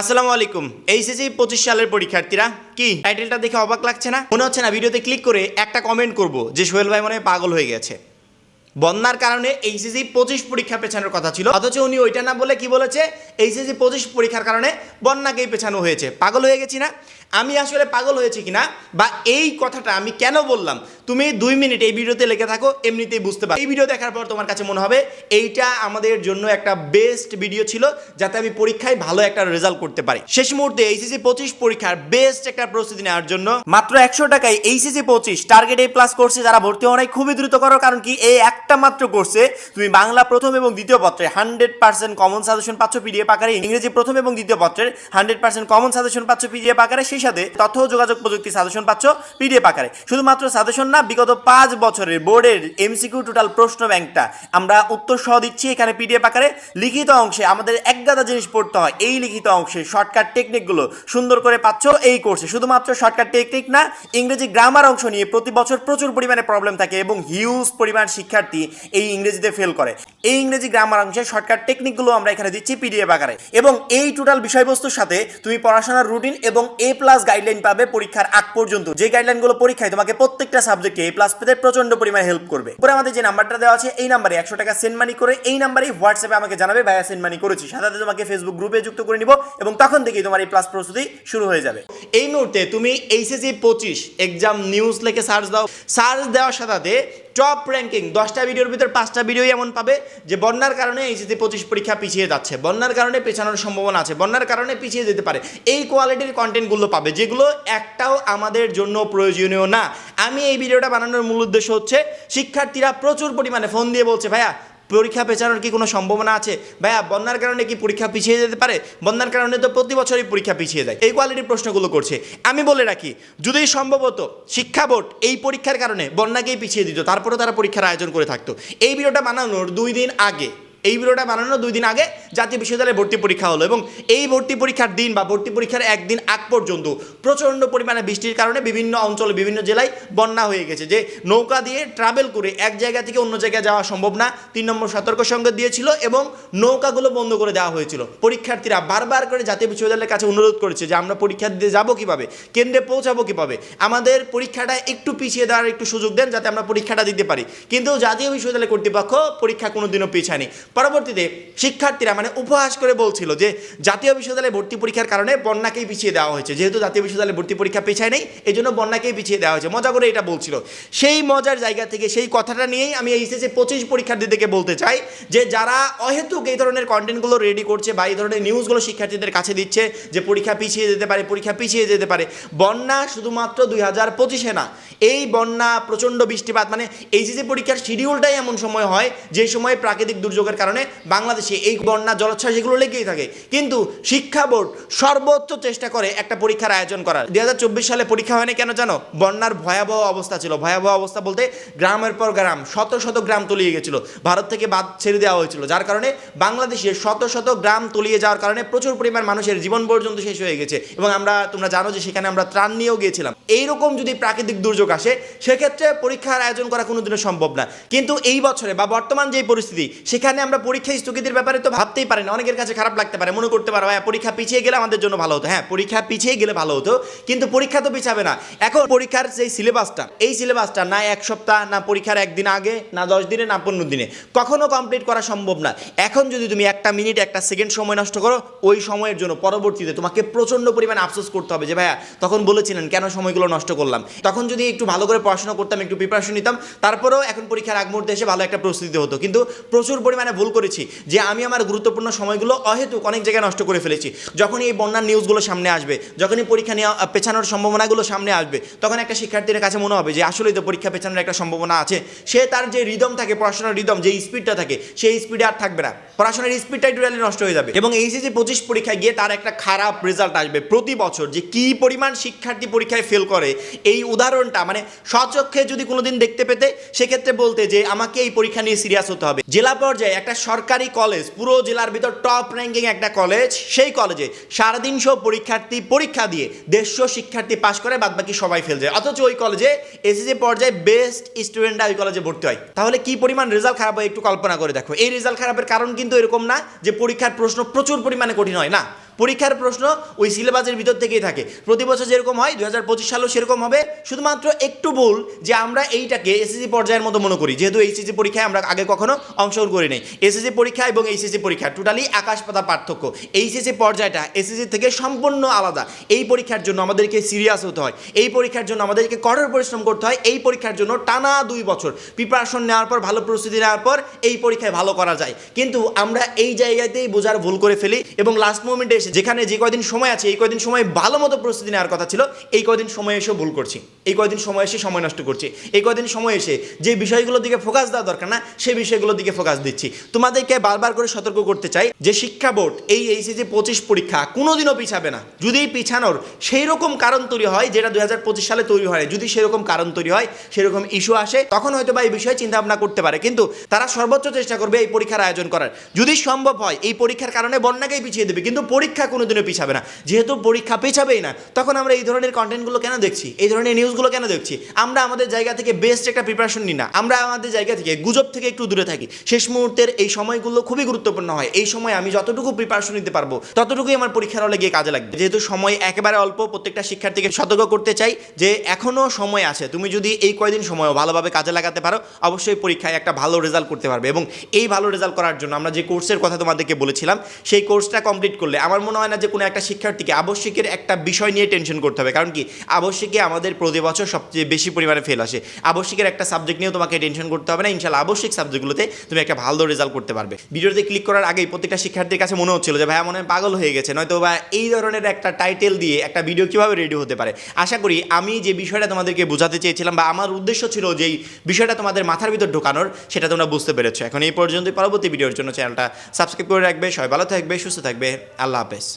আসসালামু আলাইকুম। এইচএসসি পঁচিশ সালের পরীক্ষার্থীরা, কি? টাইটেলটা দেখে অবাক লাগছে না? মনে হচ্ছে না ভিডিওতে ক্লিক করে একটা কমেন্ট করব, যে সোহেল ভাই মনে হয় পাগল হয়ে গেছে। বন্যার কারণে এইচএসি পঁচিশ পরীক্ষা পেছানোর কথা ছিল। অথচ উনি ওইটা না বলে কি বলেছে? এইচএসসি পঁচিশ পরীক্ষার কারণে বন্যাকেই পেছানো হয়েছে। পাগল হয়ে গেছি না? আমি আসলে পাগল হয়েছি কিনা? বা এই কথাটা আমি কেন বললাম? তুমি দুই মিনিট এই ভিডিওতে লেগে থাকো, এমনিতেই বুঝতে পারো। এই ভিডিও দেখার পর তোমার কাছে মনে হবে, এইটা আমাদের জন্য একটা বেস্ট ভিডিও ছিল, যাতে আমি পরীক্ষায় ভালো একটা রেজাল্ট করতে পারি। শেষ মুহূর্তে এইচএসি পঁচিশ পরীক্ষার বেস্ট একটা প্রস্তুতি নেওয়ার জন্য মাত্র একশো টাকায় এইচএসি পঁচিশ টার্গেট এ প্লাস কোর্সে যারা ভর্তি হওয়া খুবই দ্রুত করো, কারণ কি এই একটা মাত্র কোর্সে তুমি বাংলা প্রথম এবং দ্বিতীয় পত্রে হান্ড্রেড পার্সেন্ট কমন সাজেশন পাচ্ছ পিডিএফ আকারে, ইংরেজি প্রথম এবং দ্বিতীয় পত্রের হান্ড্রেড পার্সেন্ট কমন সাজেশন পাচ্ছ পিডিএফ আকারে, সেই সাথে তথ্য যোগাযোগ প্রযুক্তি সাজেশন পাচ্ছ পিডিএফ আকারে। শুধুমাত্র সাজেশন না, বিগত পাঁচ বছরের বোর্ডের এমসিকিউ টোটাল প্রশ্ন ব্যাংকটা আমরা উত্তর সহ দিচ্ছি এখানে পিডিএফ আকারে। লিখিত অংশে আমাদের এক গাদা জিনিস পড়তে হয়, এই লিখিত অংশে শর্টকাট টেকনিকগুলো সুন্দর করে পাচ্ছ এই কোর্সে শুধুমাত্র শর্টকাট টেকনিক না, ইংরেজি গ্রামার অংশ নিয়ে প্রতি বছর প্রচুর পরিমাণে প্রবলেম থাকে এবং হিউজ পরিমাণ শিক্ষার্থী এই ইংরেজিতে ফেল করে। এই ইংরেজি গ্রামার অংশে শর্টকাট টেকনিকগুলো আমরা এখানে দিচ্ছি পিডিএফ আকারে। এবং এই টোটাল বিষয়বস্তুর সাথে তুমি পড়াশোনার রুটিন এবং এ প্লাস গাইডলাইন পাবে পরীক্ষার আগ পর্যন্ত। যে গাইডলাইনগুলো পরীক্ষায় তোমাকে প্রত্যেকটা সাবজেক্টে এ প্লাস পেতে প্রচণ্ড পরিমাণে হেল্প করবে। পরে আমাদের যে নাম্বারটা দেওয়া আছে, এই নাম্বারে একশো টাকা সেন্ড মানি করে এই নাম্বারেই হোয়াটসঅ্যাপে আমাকে জানাবে, ভাইয়া সেন্ড মানি করেছি। সাথে তোমাকে ফেসবুক গ্রুপে যুক্ত করে নিব এবং তখন থেকেই তোমার এই প্লাস প্রস্তুতি শুরু হয়ে যাবে। এই মুহূর্তে তুমি এইচএসসি পঁচিশ এক্সাম নিউজ লিখে সার্চ দাও। সার্চ দেওয়ার সাথে টপ র্যাঙ্কিং দশটা ভিডিওর ভিতর পাঁচটা ভিডিওই এমন পাবে। যে বন্যার কারণে এইচএসসি পঁচিশ পরীক্ষা পিছিয়ে যাচ্ছে, বন্যার কারণে পেছানোর সম্ভাবনা আছে, বন্যার কারণে পিছিয়ে যেতে পারে। এই কোয়ালিটির কন্টেন্টগুলো পাবে, যেগুলো একটাও আমাদের জন্য প্রয়োজনীয় না। আমি এই ভিডিওটা বানানোর মূল উদ্দেশ্য হচ্ছে, শিক্ষার্থীরা প্রচুর পরিমাণে ফোন দিয়ে বলছে, ভাইয়া পরীক্ষা পেছানোর কি কোনো সম্ভাবনা আছে? ভাইয়া, বন্যার কারণে কি পরীক্ষা পিছিয়ে যেতে পারে? বন্যার কারণে তো প্রতি বছরই পরীক্ষা পিছিয়ে যায়। এই কোয়ালিটির প্রশ্নগুলো করছে। আমি বলে রাখি, যদি সম্ভবত শিক্ষা বোর্ড এই পরীক্ষার কারণে বন্যাকেই পিছিয়ে দিত, তারপরেও তারা পরীক্ষার আয়োজন করে থাকতো। এই ভিডিওটা বানানোর দুই দিন আগে। এই ভিডিওটা বানানোর দুই দিন আগে জাতীয় বিশ্ববিদ্যালয়ে ভর্তি পরীক্ষা হলো এবং এই ভর্তি পরীক্ষার দিন বা ভর্তি পরীক্ষার একদিন আগ পর্যন্ত প্রচণ্ড পরিমাণে বৃষ্টির কারণে বিভিন্ন অঞ্চলে, বিভিন্ন জেলায় বন্যা হয়ে গেছে। যে নৌকা দিয়ে ট্রাভেল করে এক জায়গা থেকে অন্য জায়গায় যাওয়া সম্ভব না, তিন নম্বর সতর্ক সংকেত দিয়েছিল এবং নৌকাগুলো বন্ধ করে দেওয়া হয়েছিল। পরীক্ষার্থীরা বারবার করে জাতীয় বিশ্ববিদ্যালয়ের কাছে অনুরোধ করেছে যে আমরা পরীক্ষা দিতে যাব কীভাবে, কেন্দ্রে পৌঁছাবো কীভাবে, আমাদের পরীক্ষাটা একটু পিছিয়ে দেওয়ার একটু সুযোগ দেন যাতে আমরা পরীক্ষাটা দিতে পারি। কিন্তু জাতীয় বিশ্ববিদ্যালয় কর্তৃপক্ষ পরীক্ষা কোনোদিনও পিছায়নি। পরবর্তীতে শিক্ষার্থীরা মানে উপহাস করে বলছিল যে জাতীয় বিশ্ববিদ্যালয়ে ভর্তি পরীক্ষার কারণে বন্যাকেই পিছিয়ে দেওয়া হয়েছে। যেহেতু জাতীয় বিশ্ববিদ্যালয়ে ভর্তি পরীক্ষা পিছায় নেই এই জন্য বন্যাকেই পিছিয়ে দেওয়া হয়েছে। মজা করে এটা বলছিল। সেই মজার জায়গা থেকে সেই কথাটা নিয়েই আমি এই এইচএসসি পঁচিশ পরীক্ষার্থীদেরকে বলতে চাই যে যারা অহেতুক এই ধরনের কন্টেন্টগুলো রেডি করছে বা এই ধরনের নিউজগুলো শিক্ষার্থীদের কাছে দিচ্ছে যে পরীক্ষা পিছিয়ে যেতে পারে, পরীক্ষা পিছিয়ে যেতে পারে, বন্যা শুধুমাত্র দুই হাজার পঁচিশে না, এই বন্যা, প্রচণ্ড বৃষ্টিপাত মানে এইচএসসি পরীক্ষার শিডিউলটাই এমন সময় হয়, যে সময় প্রাকৃতিক দুর্যোগের কারণে বাংলাদেশে এই বন্যা, জলোচ্ছ্বাস এগুলো লেগেই থাকে। কিন্তু শিক্ষা বোর্ড সর্বোচ্চ চেষ্টা করে একটা পরীক্ষার আয়োজন করার। দুই সালে পরীক্ষা হয়নি কেন জানো? বন্যার ভয়াবহ অবস্থা ছিল। ভয়াবহ অবস্থা বলতে গ্রামের পর গ্রাম, শত শত গ্রাম তলিয়ে গেছিল। ভারত থেকে বাদ ছেড়ে দেওয়া হয়েছিল, যার কারণে বাংলাদেশের শত শত গ্রাম তলিয়ে যাওয়ার কারণে প্রচুর পরিমাণ মানুষের জীবন পর্যন্ত শেষ হয়ে গেছে। এবং আমরা, তোমরা জানো যে সেখানে আমরা ত্রাণ নিয়েও গিয়েছিলাম। এইরকম যদি প্রাকৃতিক দুর্যোগ আসে, সেক্ষেত্রে পরীক্ষার আয়োজন করা কোনোদিনও সম্ভব না। কিন্তু এই বছরে বা বর্তমান যে পরিস্থিতি, সেখানে আমরা পরীক্ষা স্থগিতের ব্যাপারে তো ভাবতেই পারি না অনেকের কাছে খারাপ লাগতে পারে। মনে করতে পারো হ্যাঁ পরীক্ষা পিছিয়ে গেলে আমাদের জন্য ভালো হতো। হ্যাঁ পরীক্ষা পিছিয়ে গেলে ভালো হতো, কিন্তু পরীক্ষা তো পিছাবে না। এখন পরীক্ষার যে সিলেবাসটা, এই সিলেবাসটা না এক সপ্তাহ, না পরীক্ষার একদিন আগে, না দশ দিনে, না পনেরো দিনে, কখনো কমপ্লিট করা সম্ভব না। এখন যদি তুমি একটা মিনিট, একটা সেকেন্ড সময় নষ্ট করো, ওই সময়ের জন্য পরবর্তীতে তোমাকে প্রচণ্ড পরিমাণ আফসোস করতে হবে যে, ভাইয়া, তখন বলেছিলেন কেন সময়গুলো নষ্ট করলাম? তখন যদি একটু ভালো করে পড়াশোনা করতাম, একটু প্রিপারেশন নিতাম, তারপরেও এখন পরীক্ষার আগ মুহূর্তে এসে ভালো একটা প্রস্তুতি হতো। কিন্তু প্রচুর পরিমাণে ভুল করেছি, যে আমি আমার গুরুত্বপূর্ণ সময়গুলো অহেতুক অনেক জায়গায় নষ্ট করে ফেলেছি। যখনই এই বন্যার নিউজগুলো সামনে আসবে, যখনই পরীক্ষা নেওয়া পেছানোর সম্ভাবনাগুলো সামনে আসবে, তখন একটা শিক্ষার্থীর কাছে মনে হবে যে, আসলেই তো পরীক্ষা পেছানোর একটা সম্ভাবনা আছে। সে তার যে রিদম থাকে, পড়াশোনার রিদম যে স্পিডটা থাকে, সেই স্পিডে আর থাকবে না। পড়াশোনার স্পিডটাই টোটালি নষ্ট হয়ে যাবে। এবং এইচএসসি পঁচিশ পরীক্ষায় গিয়ে তার একটা খারাপ রেজাল্ট আসবে প্রতি বছর, যে কি পরিমাণ শিক্ষার্থী পরীক্ষায় ফেল করে, এই উদাহরণটা মানে স্বচক্ষে যদি কোনোদিন দেখতে পেতে, সেক্ষেত্রে বলতে যে, আমাকে এই পরীক্ষা নিয়ে সিরিয়াস হতে হবে। জেলা পর্যায়ে একটা সরকারি কলেজ, পুরো জেলার ভিতর টপ র্যাঙ্কিং একটা কলেজ, সেই কলেজে সাড়ে তিনশো পরীক্ষার্থী পরীক্ষা দিয়ে দেড়শো শিক্ষার্থী পাশ করে বাদ বাকি সবাই ফেল যায়। অথচ ওই কলেজে এসএসসি পর্যায়ে বেস্ট স্টুডেন্টরা ওই কলেজে ভর্তি হয়। তাহলে কি পরিমাণ রেজাল্ট খারাপ হয় একটু কল্পনা করে দেখো। এই রেজাল্ট খারাপের কারণ কিন্তু এরকম না যে পরীক্ষার প্রশ্ন প্রচুর পরিমাণে কঠিন হয়, না। পরীক্ষার প্রশ্ন ওই সিলেবাসের ভিতর থেকেই থাকে। প্রতি বছর যেরকম হয় দু হাজার পঁচিশ সালেও সেরকম হবে। শুধুমাত্র একটু ভুল যে আমরা এইটাকে এসএসসি পর্যায়ের মতো মনে করি। যেহেতু এইচএসসি পরীক্ষায় আমরা আগে কখনো অংশগ্রহণ করি নাই। এসএসসি পরীক্ষা এবং এইচএসসি পরীক্ষা টোটালি আকাশ পাতা পার্থক্য। এইচএসসি পর্যায়টা এসএসসি থেকে সম্পূর্ণ আলাদা। এই পরীক্ষার জন্য আমাদেরকে সিরিয়াস হতে হয়। এই পরীক্ষার জন্য আমাদেরকে কঠোর পরিশ্রম করতে হয়। এই পরীক্ষার জন্য টানা দুই বছর। প্রিপারেশন নেওয়ার পর, ভালো প্রস্তুতি নেওয়ার পর এই পরীক্ষায় ভালো করা যায়। কিন্তু আমরা এই জায়গাতেই বোঝার ভুল করে ফেলি এবং লাস্ট মোমেন্টে যেখানে যে কয়দিন সময় আছে, এই কয়দিন সময় ভালো মতো প্রস্তুতি নেওয়ার কথা ছিল, এই কয়দিন সময় এসে ভুল করছি। এই কয়দিন সময় এসে সময় নষ্ট করছি। এই কয়দিন সময় এসে যে বিষয়গুলোর দিকে ফোকাস দেওয়া দরকার না, সেই বিষয়গুলোর দিকে ফোকাস দিচ্ছি। তোমাদেরকে বারবার করে সতর্ক করতে চাই যে শিক্ষা বোর্ড, এই এইচএসি পঁচিশ পরীক্ষা কোনোদিনও পিছাবে না। যদি পিছানোর সেই রকম কারণ তৈরি হয়, যেটা দুই হাজার পঁচিশ সালে তৈরি হয় যদি সেরকম কারণ তৈরি হয়, সেরকম ইস্যু আসে, তখন হয়তো বা এই বিষয়ে চিন্তা ভাবনা করতে পারে। কিন্তু তারা সর্বোচ্চ চেষ্টা করবে এই পরীক্ষার আয়োজন করার। যদি সম্ভব হয়, এই পরীক্ষার কারণে বন্যাকেই পিছিয়ে দেবে। কিন্তু পরীক্ষা কোনোদিনও পিছাবে না। যেহেতু পরীক্ষা পেছাবেই না, তখন আমরা এই ধরনের কন্টেন্টগুলো কেন দেখছি? এই ধরনের নিউজগুলো কেন দেখছি? আমরা আমাদের জায়গা থেকে বেস্ট একটা প্রিপারেশন নিই না। আমরা আমাদের জায়গা থেকে, গুজব থেকে একটু দূরে থাকি। শেষ মুহূর্তের এই সময়গুলো খুবই গুরুত্বপূর্ণ হয়। এই সময় আমি যতটুকু প্রিপারেশন নিতে পারব, ততটুকুই আমার পরীক্ষার হলে গিয়ে কাজে লাগবে। যেহেতু সময় একেবারে অল্প, প্রত্যেকটা শিক্ষার্থীকে সতর্ক করতে চাই যে এখনও সময় আছে। তুমি যদি এই কয়দিন সময় ভালোভাবে কাজে লাগাতে পারো, অবশ্যই পরীক্ষায় একটা ভালো রেজাল্ট করতে পারবে। এবং এই ভালো রেজাল্ট করার জন্য আমরা যে কোর্সের কথা তোমাদেরকে বলেছিলাম, সেই কোর্সটা কমপ্লিট করলে আমার মনে হয় না যে কোনো একটা শিক্ষার্থীকে আবশ্যিকের একটা বিষয় নিয়ে টেনশন করতে হবে। কারণ কি? আবশ্যিকে আমাদের প্রতি বছর সবচেয়ে বেশি পরিমাণে ফেল আসে। আবশ্যিকের একটা সাবজেক্ট নিয়েও তোমাকে টেনশন করতে হবে না। ইনশাল্লাহ আবশ্যিক সাবজেক্টগুলোতে তুমি একটা ভালো রেজাল্ট করতে পারবে। ভিডিওতে ক্লিক করার আগেই প্রত্যেকটা শিক্ষার্থীর কাছে মনে হচ্ছিল যে, ভাইয়া, মনে হয় পাগল হয়ে গেছে। নয়তো বা এই ধরনের একটা টাইটেল দিয়ে একটা ভিডিও কীভাবে রেডি হতে পারে? আশা করি আমি যে বিষয়টা তোমাদেরকে বোঝাতে চেয়েছিলাম বা আমার উদ্দেশ্য ছিল যেই বিষয়টা তোমাদের মাথার ভিতর ঢোকানোর, সেটা তোমরা বুঝতে পেরেছ। এখন এই পর্যন্ত পরবর্তী ভিডিওর জন্য চ্যানেলটা সাবস্ক্রাইব করে রাখবে। সবাই ভালো থাকবে, সুস্থ থাকবে। আল্লাহ হাফেজ। López.